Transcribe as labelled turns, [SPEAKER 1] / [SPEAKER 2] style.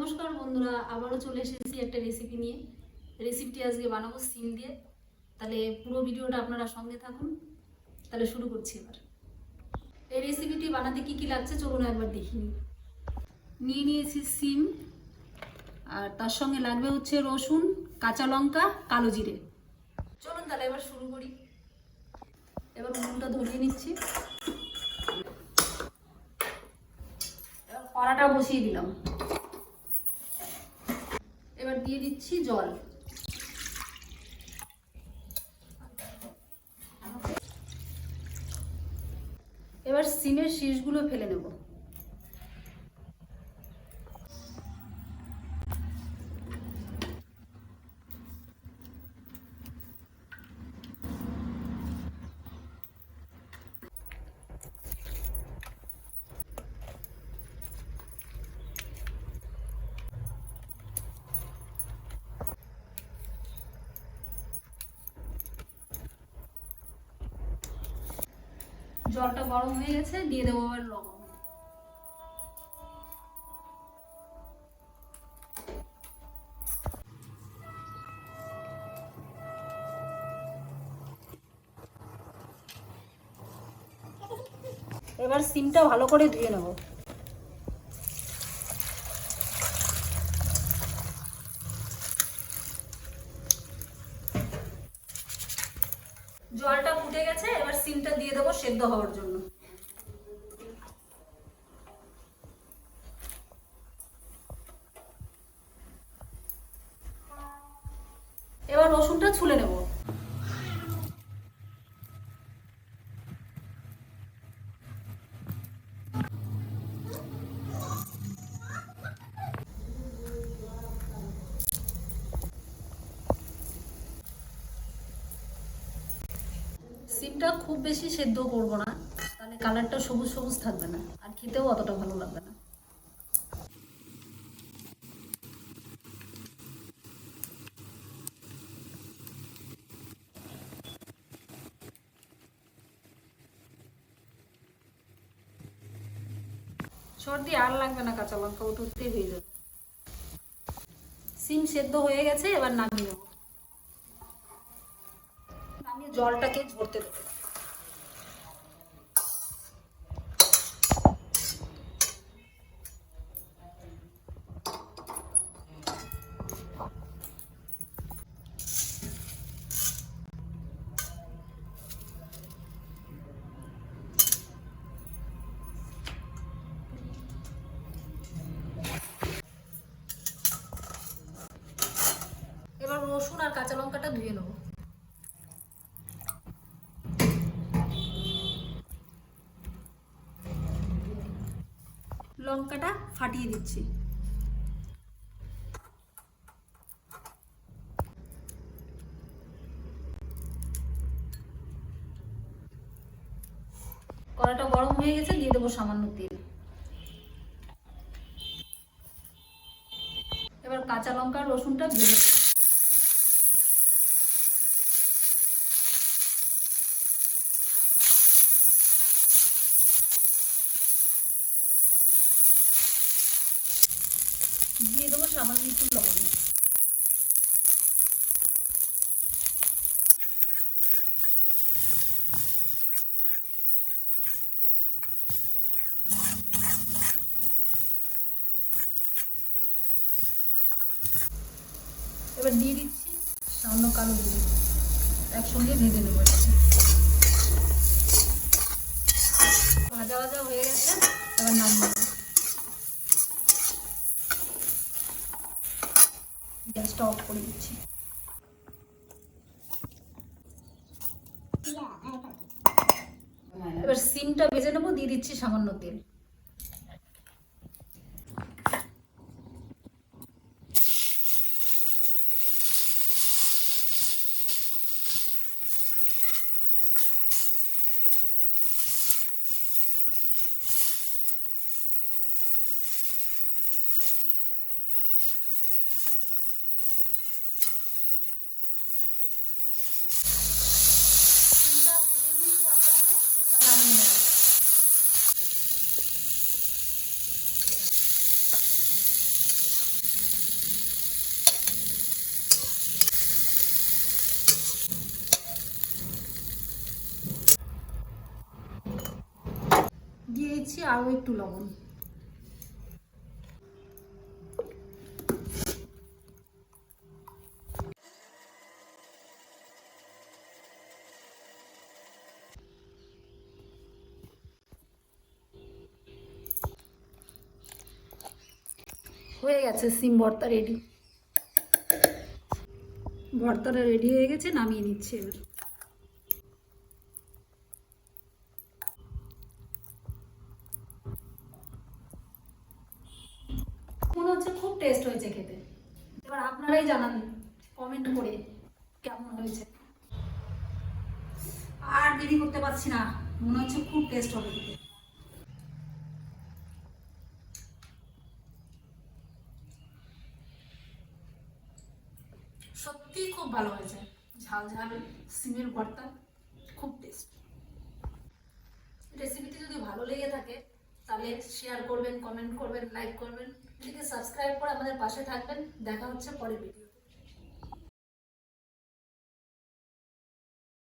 [SPEAKER 1] নমস্কার বন্ধুরা, আবারও চলে এসেছি একটা রেসিপি নিয়ে। রেসিপিটি আজকে বানাবো সিম দিয়ে। তাহলে পুরো ভিডিওটা আপনারা সঙ্গে থাকুন। তাহলে শুরু করছি এবার। এই রেসিপিটি বানাতে কি কি লাগছে চলুন একবার দেখি। নিয়ে নিয়েছি সিম, আর তার সঙ্গে লাগবে হচ্ছে রসুন, কাঁচা লঙ্কা, কালো জিরে। চলুন তাহলে এবার শুরু করি। এবার নুনটা ধরিয়ে নিচ্ছি। এবার কড়াটা বসিয়ে দিলাম। দিয়ে দিচ্ছি জল। এবার সিমের শীষগুলো ফেলে নেব। জলটা গরম হয়ে গেছে দিয়ে দেবো আবার লবণ। এবার সিমটা ভালো করে ধুয়ে নেব। জলটা ফুটে গেছে এবার সিমটা দিয়ে দেবো সেদ্ধ হওয়ার জন্য। এবার রসুনটা ছুলে নেব। সিমটা খুব বেশি সেদ্ধ করব না তাহলে কালারটা সবুজ সবুজ থাকবে না আর খেতেও অতটা ভালো লাগবে না। সর্দি আর লাগবে না কাঁচা লঙ্কা উঠতেই হয়ে যাবে সিম সেদ্ধ হয়ে গেছে এবার নামিয়ে নেব। নামিয়ে জলটাকে ঝরতে দেবো। রসুন আর কাঁচা লঙ্কাটা ধুয়ে নেব। লঙ্কাটা ফাটিয়ে দিচ্ছি। কড়াটা গরম হয়ে গেছে, দিয়ে দেবো সামান্য তেল। এবার কাঁচা লঙ্কা রসুনটা ভেজে দিয়ে দেবো সামান্য একটু লবণ। এবার দিয়ে দিচ্ছি সামান্য কালো জিরে। একসঙ্গে ভেজে নেব এটাকে। ভাজা ভাজা হয়ে গেছে, এবার নামিয়ে গ্যাসটা অফ করে দিচ্ছি। এবার সিমটা ভেজে নেব দিয়ে দিচ্ছি সামান্য তেল। দিচ্ছি আরও একটু লবণ। হয়ে গেছে, সিম ভর্তা রেডি ভর্তাটা রেডি হয়ে গেছে, নামিয়ে নিচ্ছি এবার মনে হচ্ছে খুব টেস্ট হয়েছে খেতে এবার আপনারাই জানান কমেন্ট করে কেমন হয়েছে। আর দেরি করতে পারছি না, মনে হচ্ছে খুব টেস্ট হবে সত্যি খুব ভালো হয়েছে, ঝাল ঝাল, সিমের ভর্তা, খুব টেস্ট রেসিপিটি যদি ভালো লেগে থাকে তাহলে শেয়ার করবেন কমেন্ট করবেন লাইক করবেন। এদিকে সাবস্ক্রাইব করে আমাদের পাশে থাকবেন। দেখা হচ্ছে পরের ভিডিও